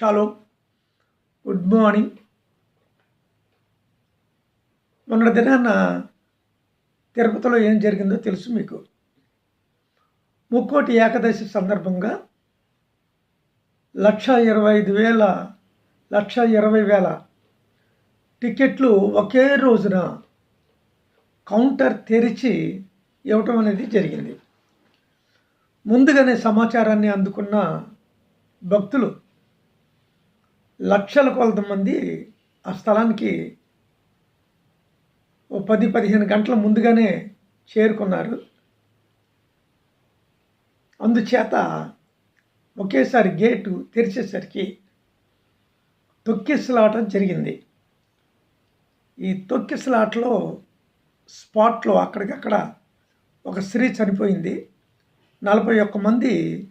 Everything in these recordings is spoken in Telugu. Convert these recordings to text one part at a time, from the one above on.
Shallow good morning. మొన్న దినాన్న తిరుపతిలో ఏం జరిగిందో తెలుసు మీకు? ముక్కోటి ఏకాదశి సందర్భంగా లక్ష ఇరవై ఐదు వేల లక్ష ఇరవై వేల టికెట్లు ఒకే రోజున కౌంటర్ తెరిచి ఇవ్వటం అనేది జరిగింది. ముందుగానే సమాచారాన్ని అందుకున్న భక్తులు లక్షల కొలత మంది ఆ స్థలానికి ఓ పది పదిహేను గంటల ముందుగానే చేరుకున్నారు. అందుచేత ఒకేసారి గేటు తెరిచేసరికి తొక్కిసలాటం జరిగింది. ఈ తొక్కిసలాటలో స్పాట్లో అక్కడికక్కడ ఒక స్త్రీ చనిపోయింది. నలభై ఒక్క మంది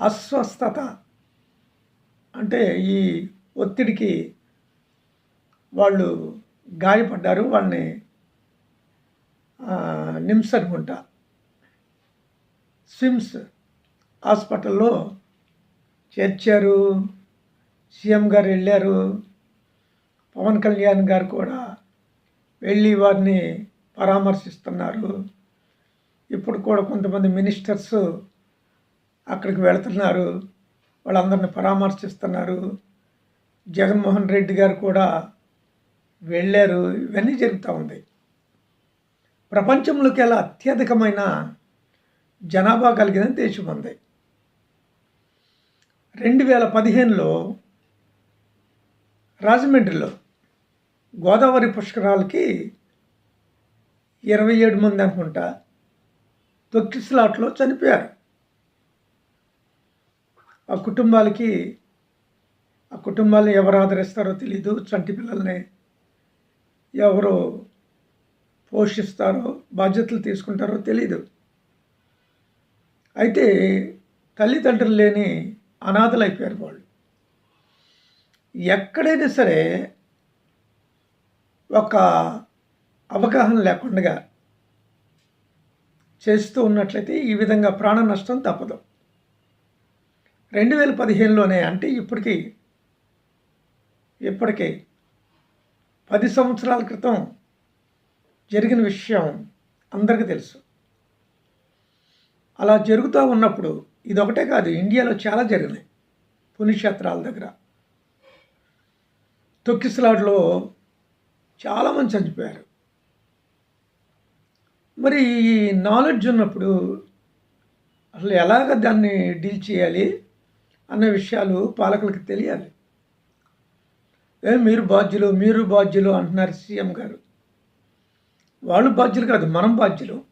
అస్వస్థత అంటే ఈ ఒత్తిడికి వాళ్ళు గాయపడ్డారు వాళ్ళని నిమ్స్ అనుకుంటా స్విమ్స్ హాస్పిటల్లో చేర్చారు. సీఎం గారు వెళ్ళారు. పవన్ కళ్యాణ్ గారు కూడా వెళ్ళి వారిని పరామర్శిస్తున్నారు. ఇప్పుడు కూడా కొంతమంది మినిస్టర్స్ అక్కడికి వెళుతున్నారు. వాళ్ళందరిని పరామర్శిస్తున్నారు. జగన్మోహన్ రెడ్డి గారు కూడా వెళ్ళారు. ఇవన్నీ జరుగుతూ ఉంది. ప్రపంచంలోకి ఎలా అత్యధికమైన జనాభా కలిగిన దేశం ఉంది. రెండు వేల పదిహేనులో రాజమండ్రిలో గోదావరి పుష్కరాలకి ఇరవై ఏడు మంది అనుకుంటా తొక్కిసలాట్లో చనిపోయారు. ఆ కుటుంబాలకి ఆ కుటుంబాలను ఎవరు ఆదరిస్తారో తెలీదు. చంటి పిల్లల్ని ఎవరు పోషిస్తారో బాధ్యతలు తీసుకుంటారో తెలీదు. అయితే తల్లిదండ్రులు లేని అనాథలు అయిపోయారు వాళ్ళు. ఎక్కడైనా సరే ఒక అవగాహన లేకుండా చేస్తూ ఉన్నట్లయితే ఈ విధంగా ప్రాణ నష్టం తప్పదు. రెండు వేల పదిహేనులోనే అంటే ఇప్పటికీ ఇప్పటికే పది సంవత్సరాల క్రితం జరిగిన విషయం అందరికీ తెలుసు. అలా జరుగుతూ ఉన్నప్పుడు ఇదొకటే కాదు ఇండియాలో చాలా జరిగినాయి పుణ్యక్షేత్రాల దగ్గర. తొక్కిసలాట్లో చాలామంది చనిపోయారు. మరి ఈ నాలెడ్జ్ ఉన్నప్పుడు అసలు ఎలాగ దాన్ని డీల్ చేయాలి? అన్న విషయాలు పాలకులకు తెలియాలి. ఏ మీరు బాధ్యులు మీరు బాధ్యులు అంటున్నారు సీఎం గారు. వాళ్ళు బాధ్యులు కాదు మనం బాధ్యులు.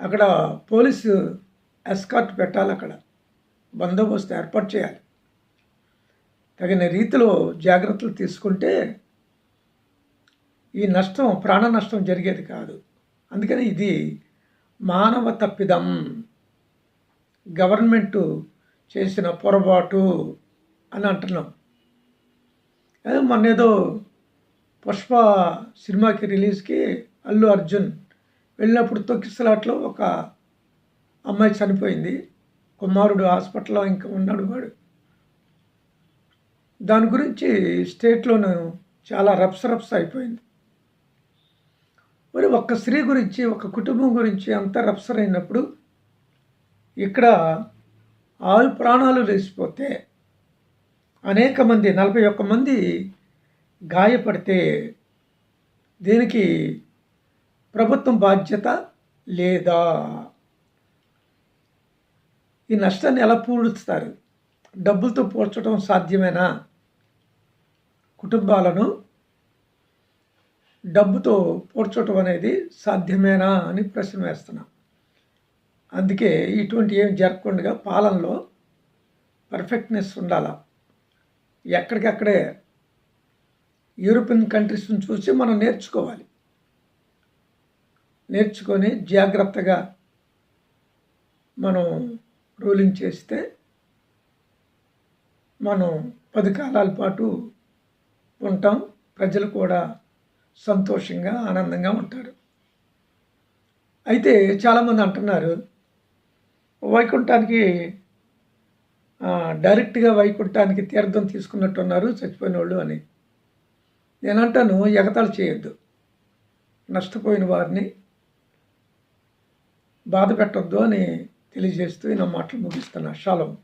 అక్కడ పోలీసు ఎస్కార్ట్ పెట్టాలి అక్కడ. బందోబస్తు ఏర్పాటు చేయాలి. తగిన రీతిలో జాగ్రత్తలు తీసుకుంటే ఈ నష్టం ప్రాణ నష్టం జరిగేది కాదు. అందుకని ఇది మానవ తప్పిదం. గవర్నమెంటు చేసిన పొరపాటు అని అంటున్నాం. అదే మొన్న ఏదో పుష్ప సినిమాకి రిలీజ్కి అల్లు అర్జున్ వెళ్ళినప్పుడు తొక్కిసలాట్లో ఒక అమ్మాయి చనిపోయింది. కుమారుడు హాస్పిటల్లో ఇంకా ఉన్నాడు వాడు. దాని గురించి స్టేట్లోనూ చాలా రప్స రప్స అయిపోయింది. మరి ఒక్క స్త్రీ గురించి ఒక కుటుంబం గురించి అంత రప్సరైనప్పుడు అయినప్పుడు ఇక్కడ ఆరు ప్రాణాలు లేచిపోతే అనేక మంది నలభై ఒక్క మంది గాయపడితే దీనికి ప్రభుత్వం బాధ్యత లేదా? ఈ నష్టాన్ని ఎలా పూడుస్తారు డబ్బులతో పోల్చడం సాధ్యమేనా? కుటుంబాలను డబ్బుతో పోడ్చడం అనేది సాధ్యమేనా అని ప్రశ్న వేస్తున్నాం. అందుకే ఇటువంటి ఏమి జరగకుండా పాలనలో పర్ఫెక్ట్నెస్ ఉండాల? ఎక్కడికక్కడే యూరోపియన్ కంట్రీస్ని చూసి మనం నేర్చుకోవాలి. నేర్చుకొని జాగ్రత్తగా మనం రూలింగ్ చేస్తే మనం పది కాలాల పాటు ఉంటాం. ప్రజలు కూడా సంతోషంగా ఆనందంగా ఉంటారు. అయితే చాలామంది అంటున్నారు వైకుంఠానికి డైరెక్ట్గా వైకుంఠానికి తీర్థం తీసుకున్నట్టున్నారు చచ్చిపోయిన వాళ్ళు అని. నేనంటాను ఎగతాళి చేయొద్దు. నష్టపోయిన వారిని బాధ పెట్టొద్దు అని తెలియజేస్తూ నా మాటలు ముగిస్తున్నా. షాలం.